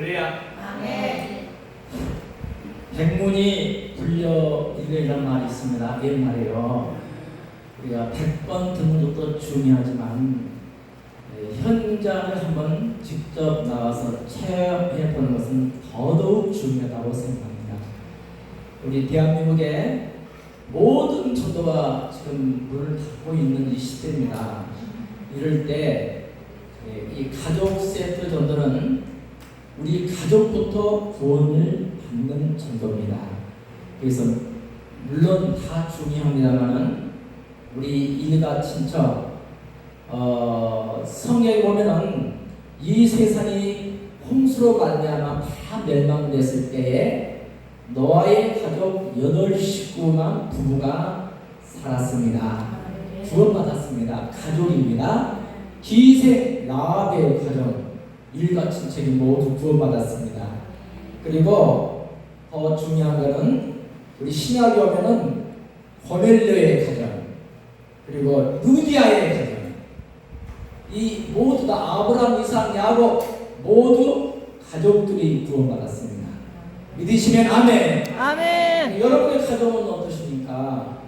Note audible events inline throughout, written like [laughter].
할렐루야. 백문이 불여일이라는 말이 있습니다. 옛말에요. 우리가 백번 듣는 것도 중요하지만 예, 현장을 한번 직접 나와서 체험해 보는 것은 더더욱 중요하다고 생각합니다. 우리 대한민국의 모든 전도가 지금 문을 닫고 있는 이 시대입니다. 이럴 때 이 가족 세트 전도는 우리 가족부터 구원을 받는 전도입니다. 그래서 물론 다 중요합니다만은 우리 일가 친척 어, 성경에 보면은 이 세상이 홍수로 말미암아 다 멸망됐을 때에 노아의 가족 여덟 식구만 부부가 살았습니다. 구원받았습니다. 가족입니다. 기생 라합의 가정 일가 친척이 모두 구원받았습니다. 그리고 더 중요한 거는 우리 신약에 오면은 고멜료의 가정 그리고 루디아의 가정 이 모두 다 아브라함, 이삭, 야곱 모두 가족들이 구원받았습니다. 믿으시면 아멘. 아멘. 여러분의 가정은 어떠십니까?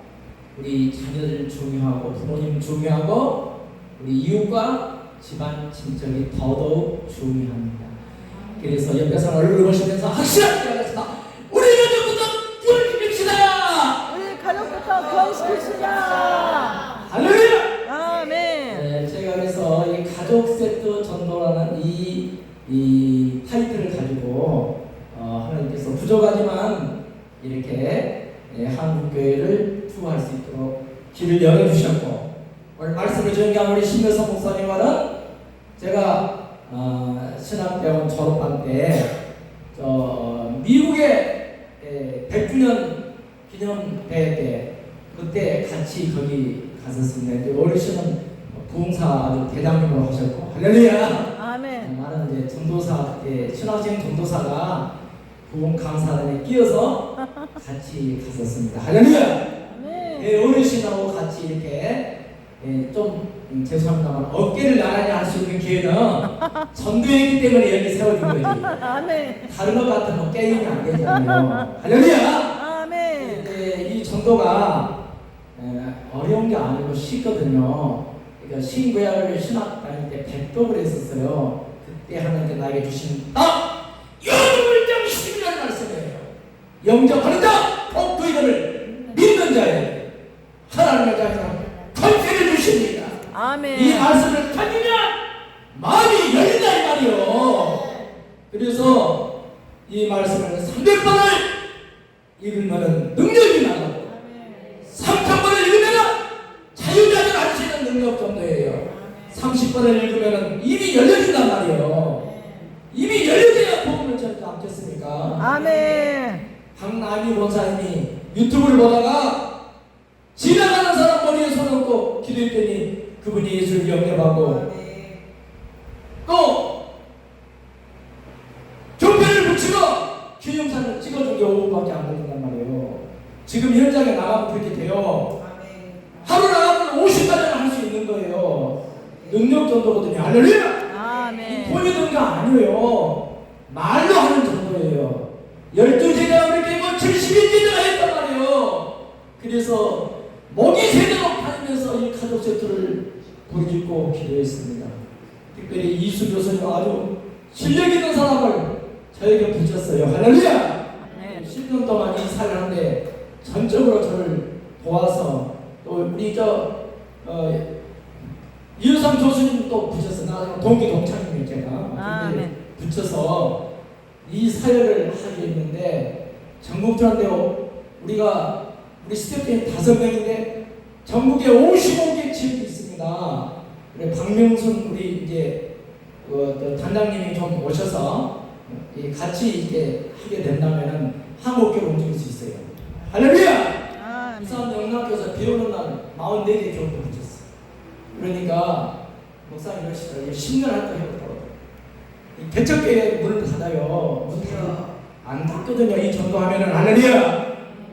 우리 자녀들 중요하고 부모님 중요하고 우리 이웃과 집안 친척이 더더욱 중요합니다. 그래서 옆에서 얼굴을 보시면서 확실하게 하겠습니다. 우리 가족부터 구원시킵시다. 우리 가족부터 구원시키시자. 할렐루야. 아멘. 네, 제가 그래서 이 가족 세트 전도라는 이, 이 타이틀을 가지고 어, 하나님께서 부족하지만 이렇게 예, 한국 교회를 투어할 수 있도록 길을 열어 주셨고 오늘 말씀을 전개한 우리 신여성 목사님과는 제가 어, 신학대학원 졸업한 때저 미국의 예, 100주년 기념 대회 때 그때 같이 거기 갔었습니다. 이제 어르신은 부흥사 대장님으로 하셨고 할렐루야. 아멘. 나는 이제 전도사 그때 신학생 전도사가 부흥 강사단에 끼어서 같이 갔었습니다. 할렐루야. 아멘. 예, 어르신하고 같이 이렇게 예, 좀 음, 죄송합니다만 어깨를 나란히 할 수 있는 기회는 전도했기 때문에 여기 세워진 거지. [laughs] 아멘. 다른 것 같은 거 게임이 안 되잖아요. 할렐루야. 아멘. 근데 이 정도가 에, 어려운 게 아니고 쉽거든요. 그러니까 신구약을 신학 다닐 때 백독을 했었어요. 그때 하나님께 나에게 주신 아! 영물장 10이라는 말씀이에요. 영접하는 자, 복그 이름을 믿는 자에 하나님의 자녀. 아멘. 이 말씀을 찾으면 마음이 열린다 이 말이요. 그래서 이 말씀을 300번을 읽으면 능력이 나가고 3,000번을 읽으면 자유자들 안시는 능력 정도예요. 30번을 읽으면 입이 열려진단 말이에요. 입이 열려져야 복음을 전하지 않겠습니까? 아멘. 강남이 원사님이 유튜브를 보다가 지나가는 사람 머리에 손 얹고 기도했더니 그분이 예수를 영접하고 또 종편을 붙이고 기념사를 찍어준 게 5분밖에 안 걸린단 말이에요. 지금 현장에 나가면 그렇게 돼요. 하루 나가면 50가지를 할 수 있는 거예요. 능력 정도거든요. 할렐루야! 이 아멘. 돈이 든거 아니에요. 말로 하는 정도예요. 열두 제가 그렇게 뭐 70인제가 했단 말이에요. 그래서 목이 새도록 다니면서 이 가족 세트를 부르짖고 기도했습니다. 특별히 이수 교수님 아주 실력 있는 사람을 저에게 붙였어요. 할렐루야! 아멘. 10년 동안 이 사를 하는데 전적으로 저를 도와서 또 우리 저 어, 이유상 교수님 또 붙였어. 나 동기 동창이에요 제가. 아멘. 근데 붙여서 이 사역을 하게 했는데 전국적으로 우리가 우리 스태프팀 다섯 명인데 전국에 55개 지역이 있습니다. 그래 박명순 우리 이제 그, 또 단장님이 좀 오셔서 이 같이 이렇게 하게 된다면은 한국교로 움직일 수 있어요. 할렐루야! 이 아멘. 사람 영락교에서 비 오는 날 44개 교회 붙였어. 그러니까 목사님 이러시더라고요. 10년 할거 해보더라고요. 개척교회 문을 닫아요. 문안 닫거든요. 이 전도하면은 할렐루야.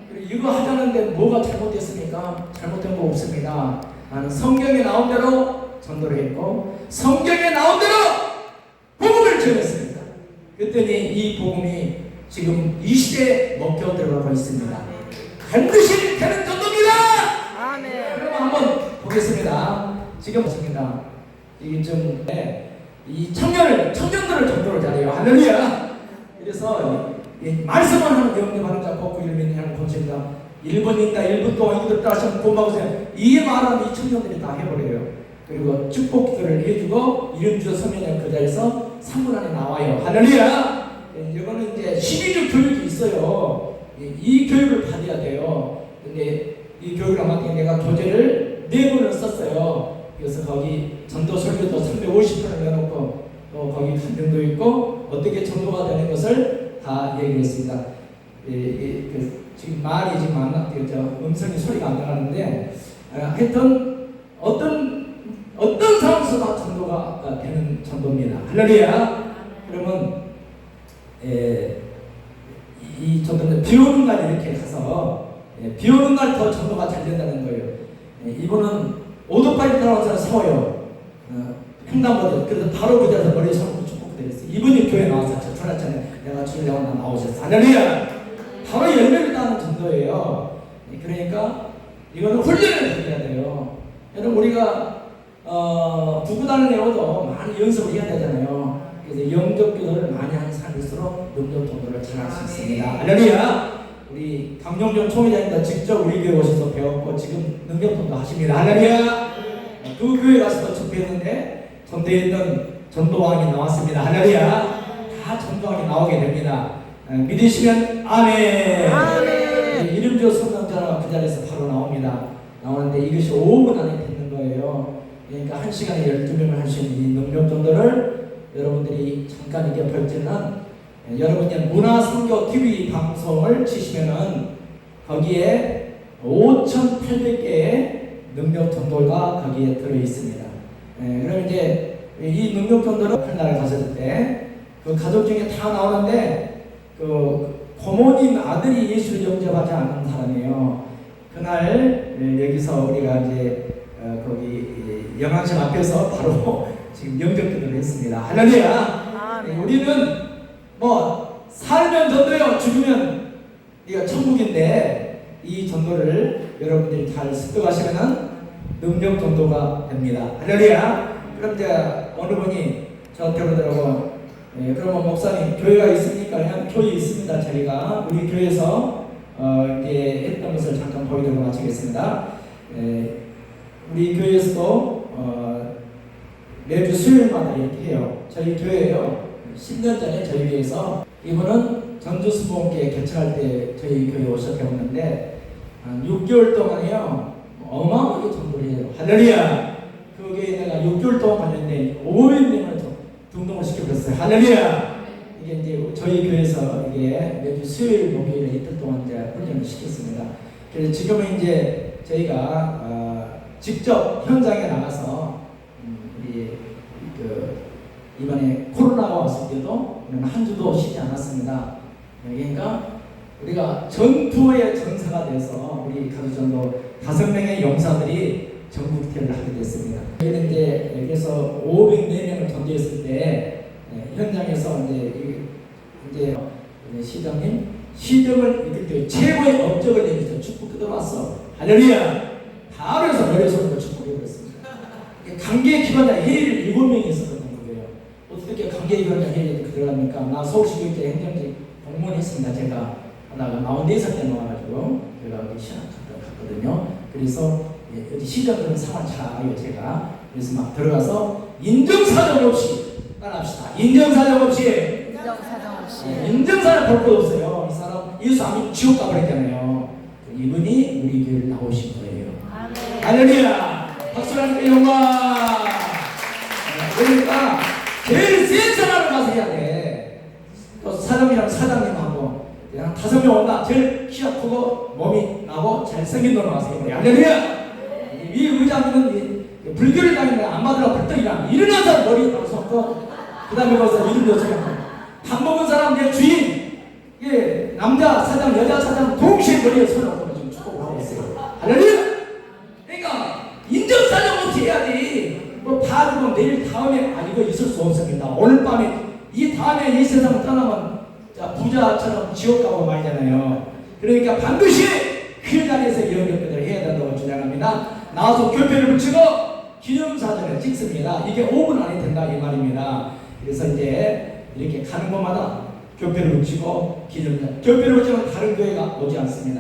그리고 이거 하자는데 뭐가 잘못됐습니까? 잘못된 거 없습니다. 나는 성경에 나온 대로 전도를 했고 성경에 나온 대로 복음을 전했습니다. 그랬더니 이 복음이 지금 이 시대에 먹혀 들어가고 있습니다. 반드시 되는 전도입니다. 아멘. 그럼 한번 보겠습니다. 지금 보십니다. 이게 좀, 네, 이 청년을, 청년들을 전도를 잘해요. 할렐루야! 그래서, 이, 이 말씀을 하는 영접하는 자, 복구 일민이 하는 본입니다 1분이다, 1분 동안 이들 따시면 본방보세요. 이 말은 이 청년들이 다 해버려요. 그리고 축복 기도를 해주고, 이름 주어 서면에 그 자리에서 3분 안에 나와요. 할렐루야! 예, 이거는 이제 12주 교육이 있어요. 이, 이 교육을 받아야 돼요. 근데 이 교육을 아마 내가 교재를 네 권을 썼어요. 그래서 거기 전도 설교도 350편을 내놓고 또 거기 간증도 있고 어떻게 전도가 되는 것을 다 얘기했습니다. 예, 예, 그 지금 말이 지금 안 나, 그, 저, 음성이 소리가 안 나가는데 아, 하여튼 어떤 어떤 상황에서 다 전도가 아, 되는 전도입니다. 할렐루야. 그러면 예, 이- 이 전도는 비 오는 날 이렇게 가서 예, 비 오는 날 더 전도가 잘 된다는 거예요. 예, 이분은 오토바이 와서 세워요. 어, 횡단보도 그래서 바로 그 자리에서 머리 서고 축복 드렸어요. 이분이 교회 나와서 저 전화했잖아요. 내가 주려고 나 나오셨어. 할렐루야. 바로 열매를 따는 전도예요. 예, 그러니까 이거는 훈련을 해야 돼요. 여러분 우리가 어, 부부단을 내어도 많이 연습을 해야 되잖아요. 그래서 영적 기도를 많이 하는 사람일수록 영적 전도를 잘 할 수 있습니다. 할렐루야. 우리 강용준 총회장님도 직접 우리 교회 오셔서 배웠고 지금 능력전도 하십니다. 할렐루야. 그 교회 가서도 접했는데 전도에 있던 전도왕이 나왔습니다. 할렐루야. 다 전도왕이 나오게 됩니다. 어, 믿으시면 아멘. 아멘. 이름 지어 성남자가 그 자리에서 바로 나옵니다. 나오는데 이것이 5분 안에 되는 거예요. 그러니까 한 시간에 12명을 할 수 있는 이 능력 정도를 여러분들이 잠깐 이게 볼 때는 예, 여러분이 문화선교 TV 방송을 치시면은 거기에 5,800개의 능력 전도가 거기에 들어 있습니다. 예, 그럼 이제 이 능력 전도를 큰날에 갔을 때 그 가족 중에 다 나오는데 그 고모님 아들이 예수를 영접하지 않는 사람이에요. 그날 예, 여기서 우리가 이제 어, 거기 이 영양실 앞에서 [laughs] 바로 지금 영접기도를 했습니다. 할렐루야. 네, 아멘. 우리는 뭐 살면 전도요, 죽으면 이거 천국인데 이 전도를 여러분들이 잘 습득하시면은 능력 전도가 됩니다. 할렐루야. 그럼 이제 어느 분이 저한테 그러더라고. 예, 그러면 목사님 교회가 있습니까? 그냥 교회 있습니다. 저희가 우리 교회에서 어, 이제 했던 것을 잠깐 보여드리고 마치겠습니다. 예, 우리 교회에서도 어, 매주 수요일마다 이렇게 해요. 저희 교회요. 10년 전에 저희 교회에서 이분은 전주수봉교회 개척할 때 저희 교회 오셔 배웠는데 한 6개월 동안이요. 어마어마하게 전도를 해요. 할렐루야! 그 교회에 내가 6개월 동안 갔는데 500명을 등록을 시켜줬어요. 할렐루야! 이게 이제 저희 교회에서 이게 매주 수요일, 목요일에 이틀 동안 이제 훈련을 시켰습니다. 그래서 지금은 이제 저희가 어, 직접 현장에 나가서 음, 우리 그 이번에 코로나가 왔을 때도 한 주도 쉬지 않았습니다. 그러니까 우리가 전투의 전사가 돼서 우리 가수전도 다섯 명의 용사들이 전국대를 하게 됐습니다. 이제 여기서 504명을 전도했을 때 네, 현장에서 이제 이- 이제 시장님 시정을 때 최고의 업적을 내면서 축복 들어왔어. 할렐루야. 바로 해서 머리에서 축복해 버렸습니다. 관계 기관장 회의를 일곱 명이 있었던 거예요. 어떻게 관계 기관장 회의에 들어갑니까? 나 서울시교육대 행정직 공무원 했습니다. 제가 하다가 나 네살 때 나와가지고 제가 시험 갔다 갔거든요. 그래서 예, 어디 시장들은 상황 잘 알아요 제가. 그래서 막 들어가서 인정사정 없이 따라합시다. 인정사정 없이 인정사정 없이. 예, 인정사를 볼것 없어요. 이 사람 예수 안 지옥 가버렸잖아요. 이분이 우리 교회를 나오신 거예요. 아멘. 할렐루야! 박수를 하는 영광! 네, 그러니까 제일 센 사람을 가서 해야 돼. 또 사장이랑 사장님하고 한 다섯 명 온다. 제일 키가 크고 몸이 나고 잘생긴 놈을 가서 해야 돼. 할렐루야! 이 의자는 불교를 다니는 안 벌떡 일어나. 일어나서 머리 딱 섰고 그 다음에 거기서 이름 여쭤요. 밥 먹은 사람 내 주인, 예, 남자 사장, 여자 사장 동시에 머리에 손을 얹어 지금 축복을 하고 있어요. 할렐루야! 그러니까 인정사정부터 해야지. 뭐 봐주고 내일 다음에 아 이거 있을 수 없습니다. 오늘 밤에 이 다음에 이 세상 떠나면 자, 부자처럼 지옥 가고 말잖아요. 그러니까 반드시 그 자리에서 이런 것들을 해야 된다고 주장합니다. 나와서 교표를 붙이고 기념사진을 찍습니다. 이게 5분 안에 된다 이 말입니다. 그래서 이제 이렇게 가는 곳마다 교표를 붙이고 기념사 교표를 붙이면 다른 교회가 오지 않습니다.